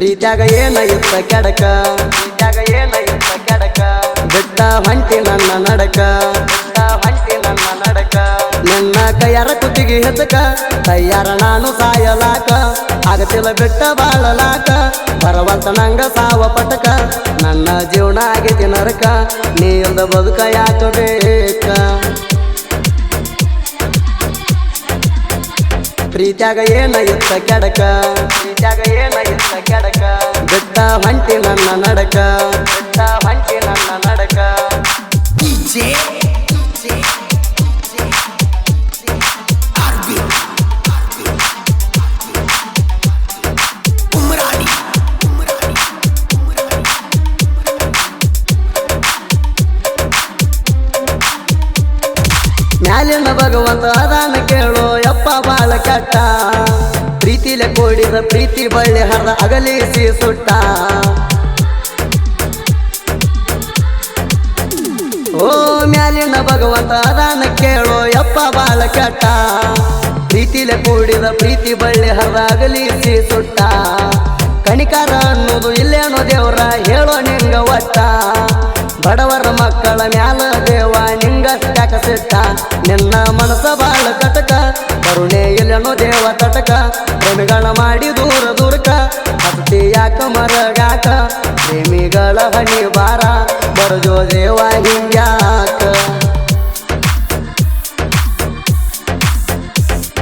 ಪ್ರೀತ್ಯಾಗ ಏನ ಕೆಡಕ? ಪ್ರೀತ್ಯಾಗ ಏನ ಕೆಡಕ? ಬಿಟ್ಟ ಹೊಂಟಿ ನನ್ನ ನಡಕ? ಬಿಟ್ಟ ಹೊಂಟಿ ನನ್ನ ನಡಕ? ನನ್ನ ಕೈಯಾರ ಕುತ್ತಿಗೆ ಹೆತ್ತಕ ತಯ್ಯಾರ ನಾನು ಸಾಯಲಾಕ? ಆಗತಿಲ್ಲ ಬಿಟ್ಟ ಬಾಳಲಾಕ? ಬರವಂತ ನಂಗ ಸಾವ ಪಟಕ? ನನ್ನ ಜೀವನ ಆಗೈತಿ ನರಕ ನೀ ಬದುಕ ಯಾಕ ಬೇಕ ಪ್ರೀತ್ಯಾಗ ಏನ ಎತ್ತ ಕೆಡಕ? ಪ್ರೀತ್ಯಾಗ ಏನ ಎತ್ತ ಕೆಡಕ? ಬಿಟ್ಟ ಹೊಂಟಿ ನನ್ನ ನಡಕ? ಬಿಟ್ಟ ಹೊಂಟಿ ನನ್ನ ನಡಕ? ಮ್ಯಾಲಿನ ಭಗವಂತ ಅದಾನ ಕೇಳೋ ಬಾಳ ಕಟ್ಟ ಪ್ರೀತಿಲೆ ಕೂಡಿದ ಪ್ರೀತಿ ಬಳ್ಳಿ ಹರ ಅಗಲಿಸಿ ಸುಟ್ಟ. ಓ, ಮ್ಯಾಲಿನ ಭಗವಂತ ಅದನ್ನ ಕೇಳೋ ಯಪ್ಪ ಬಾಳ ಕಟ್ಟ ಪ್ರೀತಿಲೆ ಕೂಡಿದ ಪ್ರೀತಿ ಬಳ್ಳಿ ಹರ ಅಗಲಿಸಿ ಸುಟ್ಟ. ಕಣಿಕಾರ ಅನ್ನೋದು ಇಲ್ಲೇನೋ ದೇವ್ರ, ಹೇಳೋ ನಿಂಗ ಒಟ್ಟ. ಬಡವರ ಮಕ್ಕಳ ಮ್ಯಾಲ ದೇವ ಯಾಕ ಸಿಟ್ಟ ನಿನ್ನ ಮನಸ ಬಾಳ ಕರುಣೆ ಇಲ್ಲೇನೋ ದೇವ ತಟಕ ಪ್ರೇಮಿಗಳ ಮಾಡಿ ದೂರ ದೂರಕ ಹತ್ತಿ ಯಾಕ ಮರಗಾಕ, ಪ್ರೇಮಿಗಳ ಹಣಿ ಬಾರ ಬರಜೋ ದೇವ ಹಿಂಗ್ಯಾಕ.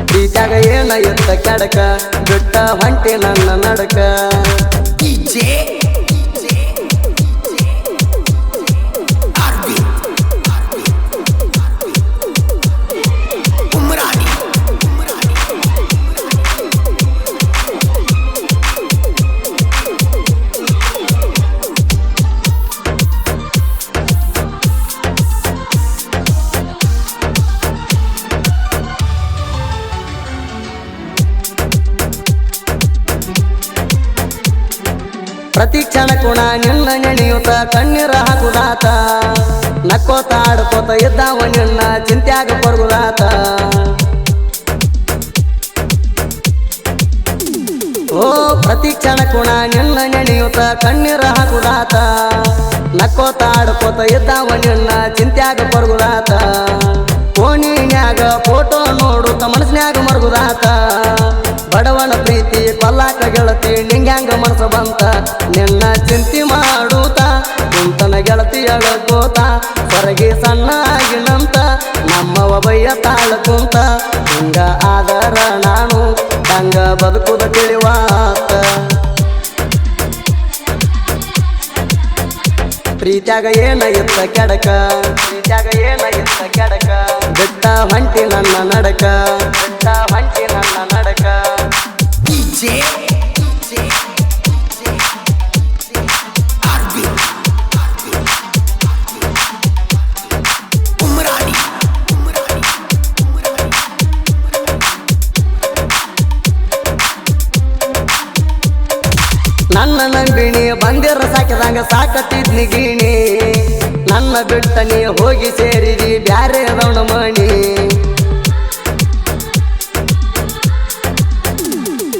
ಪ್ರೀತ್ಯಾಗ ಏನ ಎತ್ತ ಕೆಡಕ, ಬಿಟ್ಟ ಹೊಂಟಿ ನನ್ನ ನಡಕ. ಪ್ರತಿ ಕ್ಷಣ ಕುಣ ನಿನ್ನ ನೆನೆಯುತ್ತ ಕಣ್ಣೀರ ಹಾಕುದಾತ. ನಕ್ಕೋತ ಆಡ್ಕೋತ ಇದ್ದಾವ ನಿನ್ನ ಚಿಂತ್ಯಾಗ ಕೊರಗುದಾತ ಓ ಪ್ರತಿ ಕ್ಷಣ ಕುಣ ನಿನ್ನ ನೆನೆಯುತ್ತ ಕಣ್ಣೀರ ಹಾಕುದಾತ. ನಕ್ಕೋತ ಆಡ್ಕೋತ ಇದ್ದಾವ ನಿನ್ನ ಚಿಂತ್ಯಾಗ ಕೊರಗುದಾತ ಕೋಣಿನ್ಯಾಗ ಫೋಟೋ ನೋಡುತ್ತ ಮನಸ್ನ್ಯಾಗ ಮರಗುದಾತ. ಬಡವನ ಪ್ರೀತಿ ಕೊಲ್ಲಾಕ ಗೆಳತಿ ನಿಂಗ್ಯಾಂಗ ಮನಸ್ಸು ಬಂತ. ಎಳಕೋತ ಹೊರಗೆ ಸಣ್ಣ ಆಗಿನಂತ ನಮ್ಮವ ಬಯ್ಯ ತಾಳ ಕುಂತ. ಹಿಂಗ ಆದರ ನಾನು, ಹಂಗ ಬದುಕುದ ತಿಳಿವಾತ. ಪ್ರೀತ್ಯಾಗ ಏನ ಇತ್ತ ಕೆಡಕ? ಪ್ರೀತ್ಯಾಗ ಏನ ಇತ್ತ ಕೆಡಕ? ಬಿಟ್ಟ ಹೊಂಟಿ ನನ್ನ ನಡಕ. ಬಿಟ್ಟ ಹೊಂಟಿ ನನ್ನ ನಂಬಿಣಿ ಬಂದಿರ ಸಾಕಿದಂಗ ಸಾಕತ್ತಿದ್ನಿ ಗೀಣಿ. ನನ್ನ ಬಿಟ್ಟನಿ ಹೋಗಿ ಸೇರಿದಿ, ಬ್ಯಾರೆ ರೌಣ ಮಣಿ.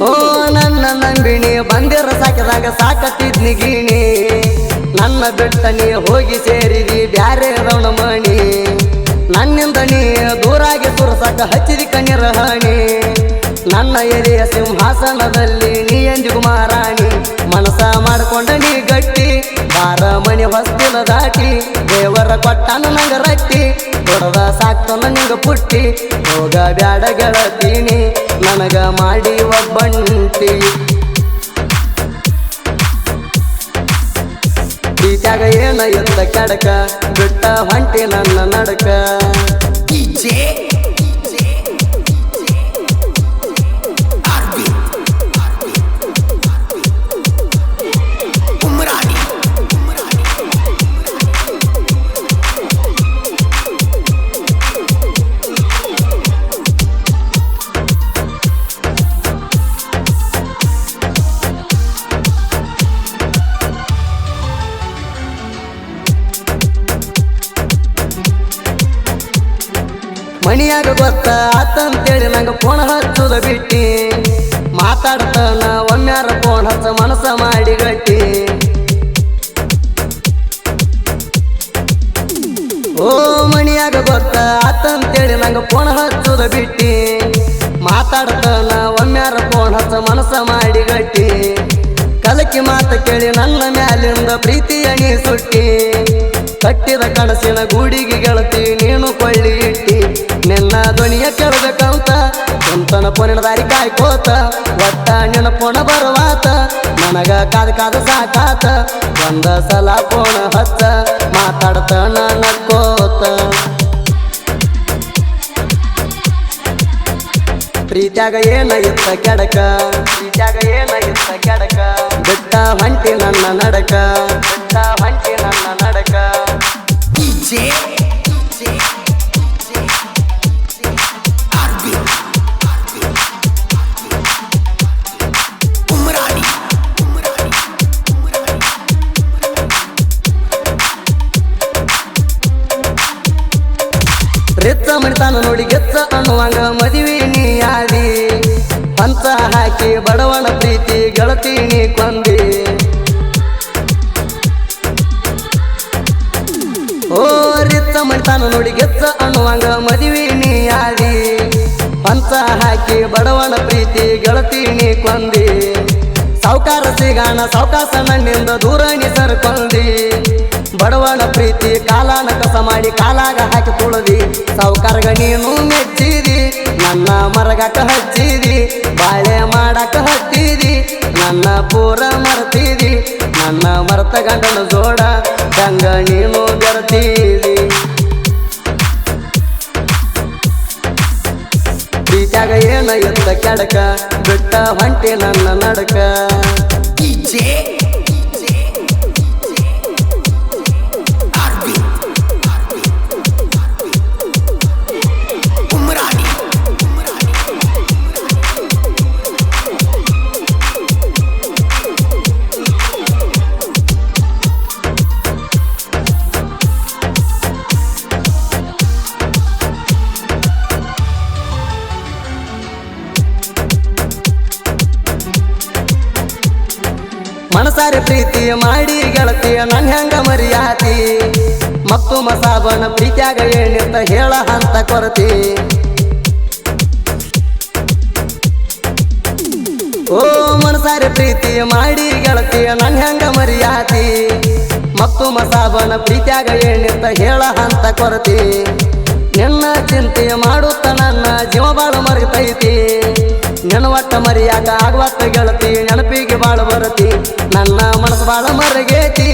ಓ, ನನ್ನ ನಂಬಿಣಿ ಬಂದಿರ ಸಾಕಿದಾಗ ಸಾಕತ್ತಿದ್ನಿ ಗೀಣಿ. ನನ್ನ ಬಿಟ್ಟನಿ ಹೋಗಿ ಸೇರಿದಿ, ಬ್ಯಾರೆ ರೌಣ ಮಣಿ. ನನ್ನಿಂದ ನೀ ದೂರಾಗಿ ಸುರಸಾಕ ಹಚ್ಚಿದಿ ಕಣ್ಣಿರ ಹಣಿ. ನನ್ನ ಎದೆಯ ಸಿಂಹಾಸನದಲ್ಲಿ ನೀ ಎಂದಿಗೂ ಮಾರಾಣಿ ಮನಸ ಮಾಡಿಕೊಂಡ ನೀ ಗಟ್ಟಿ ಬಾರ ಮನೆ ಹೊಸ್ತಿಲ ದಾಟಿ, ದೇವರ ಕೊಟ್ಟನ ನಂಗ ರಟ್ಟಿ ಕೊಡದ ಸಾಕ್ತನ ನಿಂಗ ಪುಟ್ಟಿ, ಹೋಗ ಬ್ಯಾಡ ಗೆಳತೀನಿ, ನನಗ ಮಾಡಿ ಒಬ್ಬಂಟಿ. ಪ್ರೀತ್ಯಾಗ ಏನ ಎತ್ತ ಕೆಡಕ, ಬಿಟ್ಟ ಹೊಂಟಿ ನನ್ನ ನಡಕ. ಮಣಿಯಾಗ ಗೊತ್ತ ಆತಂತೇಳಿ ನಂಗೆ ಫೋನ್ ಹಚ್ಚುದ ಬಿಟ್ಟಿ. ಮಾತಾಡ್ತಾನ ಒಮ್ಮೆ ಒಮ್ಮ್ಯಾರ ಫೋನ್ ಹಚ್ಚ ಮನಸ ಮಾಡಿ ಗಟ್ಟಿ. ಓ ಮಣಿಯಾಗ ಗೊತ್ತ ಆತಂತೇಳಿ ನಂಗೆ ಫೋನ್ ಹಚ್ಚುದ ಬಿಟ್ಟಿ. ಮಾತಾಡ್ತಾನ ಒಮ್ಮ್ಯಾರ ಫೋನ್ ಹಚ್ಚ ಮನಸ ಮಾಡಿ ಗಟ್ಟಿ. ಕಲಕಿ ಮಾತ ಕೇಳಿ ನನ್ನ ಮ್ಯಾಲಿಂದ ಪ್ರೀತಿ ಅಣಿ ಸುಟ್ಟಿ. ಕಟ್ಟಿದ ಕನಸಿನ ಗೂಡಿಗೆ ಗೆಳತಿ, ನೀನು ಕೊಳ್ಳಿ. ಕೇಳಬೇಕಂತ ಕುಂತನ ಪೊನಿನ ದಾರಿ ಕಾಯ್ಕೋತ ಒಟ್ಟ ನಿನ್ನ ಪೋಣ ಬರುವಾತ, ನನಗ ಕಾದ ಕಾದ ಸಾಕಾತ, ಒಂದ ಸಲ ಪೋಣ ಹಚ್ಚ ಮಾತಾಡ್ತಾನ ನಕ್ಕೋತ ಪ್ರೀತ್ಯಾಗ ಏನ ಇತ್ತ ಕೆಡಕ? ಪ್ರೀತ್ಯಾಗ ಏನ ಇತ್ತ ಕೆಡಕ? ಬಿಟ್ಟ ಹೊಂಟಿ ನನ್ನ ನಡಕ? ಬಿಟ್ಟ ಹೊಂಟಿ ನನ್ನ ನಡಕ? ಪಂಚ ಹಾಕಿ ಬಡವನ ಪ್ರೀತಿ ಗೆಳತಿ ನೀ ಕೊಂದಿ. ಓ ರಿತ್ತ ಮಣಿತಾನ ನೋಡಿ ಗೆತ್ತ ಅನ್ನುವಂಗ ಮದುವೆ ನೀ ಪಂಚ ಹಾಕಿ ಬಡವನ ಪ್ರೀತಿ ಗೆಳತಿ ನೀ ಕೊಂದಿ. ಸಾವುಕಾರ ಸಿಗಾಣ, ಸಾವುಕಾಸ ನನ್ನಿಂದ ದೂರ ನೀ ಸರ್ಕೊಂದಿ. ಬಡವನ ಪ್ರೀತಿ ಕಾಲಾನ ಕಸ ಮಾಡಿ ಕಾಲಾಗ ಹಾಕಿ ತುಳದಿ. ಸಾವುಕಾರಗ ನೀನು ಮೆಚ್ಚಿದಿ ನನ್ನ ಮರಗಕ ಹಚ್ಚಿದಿ, ಬಾಳೆ ಮಾಡಕ ಹತ್ತಿದಿ ನನ್ನ ಪೂರ ಮರ್ತಿದಿ, ನನ್ನ ಮರತ ಗಂಡನ ಜೋಡ ಗಂಗ ನೀನು ಬರ್ತೀರಿ ಪ್ರೀತ್ಯಾಗ ಏನ ಎತ್ತ ಕೆಡಕ, ಬಿಟ್ಟ ಹೊಂಟಿ ನನ್ನ ನಡಕ. ಮನಸಾರೆ ಪ್ರೀತಿ ಮಾಡಿ ಗೆಳತಿಯ ನನ್ ಹೆಂಗ ಮರಿಯಾತಿ? ಮತ್ತು ಮಸಾಬನ ಪ್ರೀತಿಯಾಗ ಏನಿತ್ತ ಹೇಳ ಅಂತ ಕೊರತಿ. ಓ, ಮನಸಾರೆ ಪ್ರೀತಿ ಮಾಡಿ ಗೆಳತಿಯ ನನ್ ಹೆಂಗ ಮರಿಯಾತಿ? ಮತ್ತು ಮಸಾಬನ ಪ್ರೀತಿಯಾಗ ಏನಿತ್ತ ಹೇಳ ಅಂತ ಕೊರತಿ. ನಿನ್ನ ಚಿಂತೆ ಮಾಡುತ್ತ ನನ್ನ ಜೀವ ಬಾಳು ಮರಿತೈತಿ. ಒಟ್ಟ ಮರಿಯಾಕ ಆಗುವತ್ತ ಗೆಳತಿ, ನೆನಪಿಗೆ ಬಾಳ ಬರತಿ. ನನ್ನ ಮನಸ್ಸು ಬಾಳ ಮರಗೇತಿ,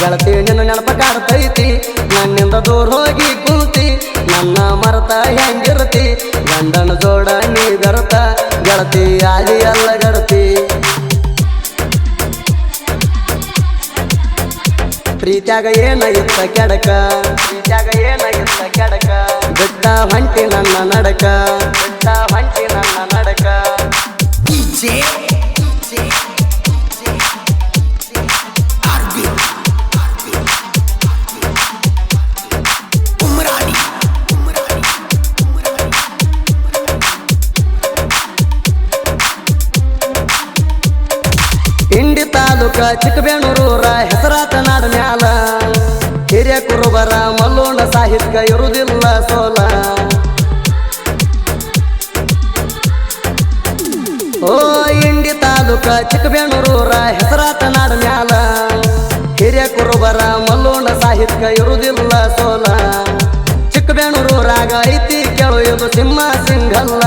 ಗೆಳತಿ ನಿನ್ನ ನೆನಪ ಕಾಡ್ತೈತಿ ನನ್ನಿಂದ ದೂರ ಹೋಗಿ ಕೂತಿ, ನನ್ನ ಮರತ ಹೆಂಗಿರತಿ? ಗಂಡನ ಜೋಡ ನೀ ಬರತ ಗೆಳತಿ ಆಗಿ ಎಲ್ಲ ಗಡತಿ ಪ್ರೀತ್ಯಾಗ ಏನಾಗಿತ್ತ ಕೆಡಕ? ಪ್ರೀತ್ಯಾಗ ಏನಾಗಿತ್ತ ಕೆಡಕ? ಬಿಟ್ಟ ಹೊಂಟಿ ನನ್ನ ನಡಕ. ತಾಲೂಕ ರಾಯ ಹೆಸರಾತ ನಾಡ ಮ್ಯಾಲ. ಹಿರಿಯ ಕುರುಬರ ಮಲ್ಲೋಣ ಸಾಹಿತ್ಯ ಇರುವುದಿಲ್ಲ ಸೋಲ. ಓ, ಇಂಡಿ ತಾಲೂಕ ರಾಯ ಹೆಸರಾತ ನಾಡ ಮ್ಯಾಲ. ಹಿರಿಯ ಕುರುಬರ ಮಲ್ಲೋಣ ಸಾಹಿತ್ಯ ಇರುವುದಿಲ್ಲ ಸೋಲ. ಚಿಕ್ಕಬೇಣೂರೂರಾಗ ಐತಿ ಕೇಳು ಇದು ಸಿಂಹ ಸಿಂಗಲ್ಲ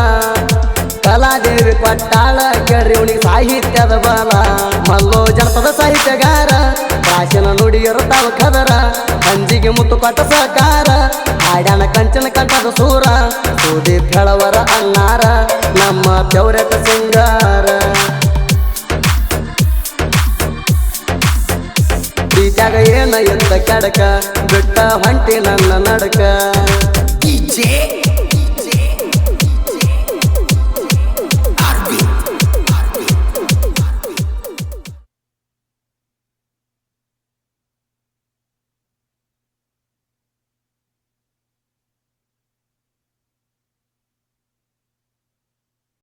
ಕಲಾದೇವಿ ಕೊಟ್ಟಾಳ ಕೆರಿವಣಿ ಸಾಹಿತ್ಯದ ಬಲ. ಮಲ್ಲೋ ಜನಪದ ಸಾಹಿತ್ಯಗಾರ ಭಾಷಣ ನುಡಿಯರು ತಾವು ಕದರ. ಹಂಜಿಗೆ ಮುತ್ತು ಕೊಟ್ಟ ಸಹಕಾರ ಹಾಡಣ ಕಂಚನ ಕಂಠದ ಸೂರ. ಸುದೀಪ್ ಹೇಳವರ ಅನ್ನಾರ, ನಮ್ಮ ಪೆವ್ರೆತ ಸಿಂಗಾರ. ಪ್ರೀತ್ಯಾಗ ಏನ ಎಂದ ಕೆಡಕ, ಬಿಟ್ಟ ಹೊಂಟಿ ನನ್ನ ನಡಕ.